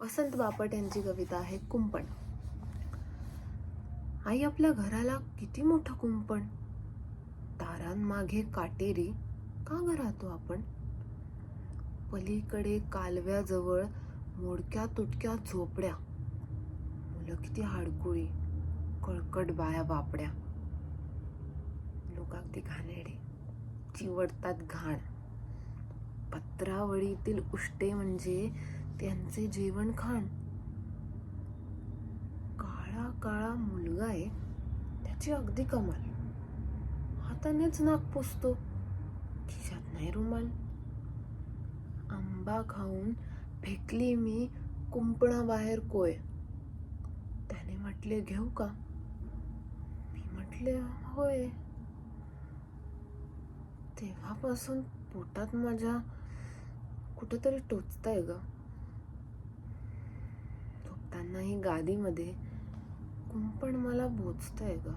वसंत बापट यांची कविता आहे कुंपण. आई आपल्या घराला किती मोठं कुंपण? दारांमागे काटेरी का ग राहतो आपण? पलीकडे कालव्याजवळ मोडक्या तुटक्या झोपड्या. मुलं किती हाडकुळी कळकट बाया बापड्या. लोक अगदी घाणेडे चिवडतात घाण. पत्रावळीतील उष्टे म्हणजे त्यांचे जेवण खाण. काळा काळा मुलगा आहे त्याची अगदी कमाल. हातानेच नाक पुसतो खिशात नाही रुमाल. आंबा खाऊन फेकली मी कुंपणाबाहेर कोय. त्याने म्हटले घेऊ का? मी म्हटले होय. तेव्हापासून पोटात माझ्या कुठंतरी टोचताय ग. त्यांनाही गादीमध्ये कुंपण मला बोचतंय ग.